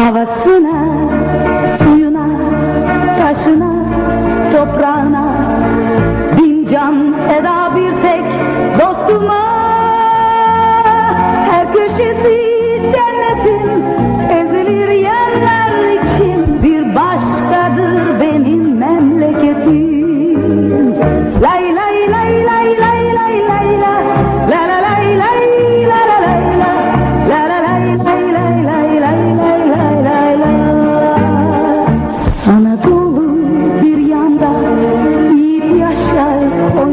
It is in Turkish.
Havasına, suyuna, taşına, toprağına. Bin can eda bir tek dostuma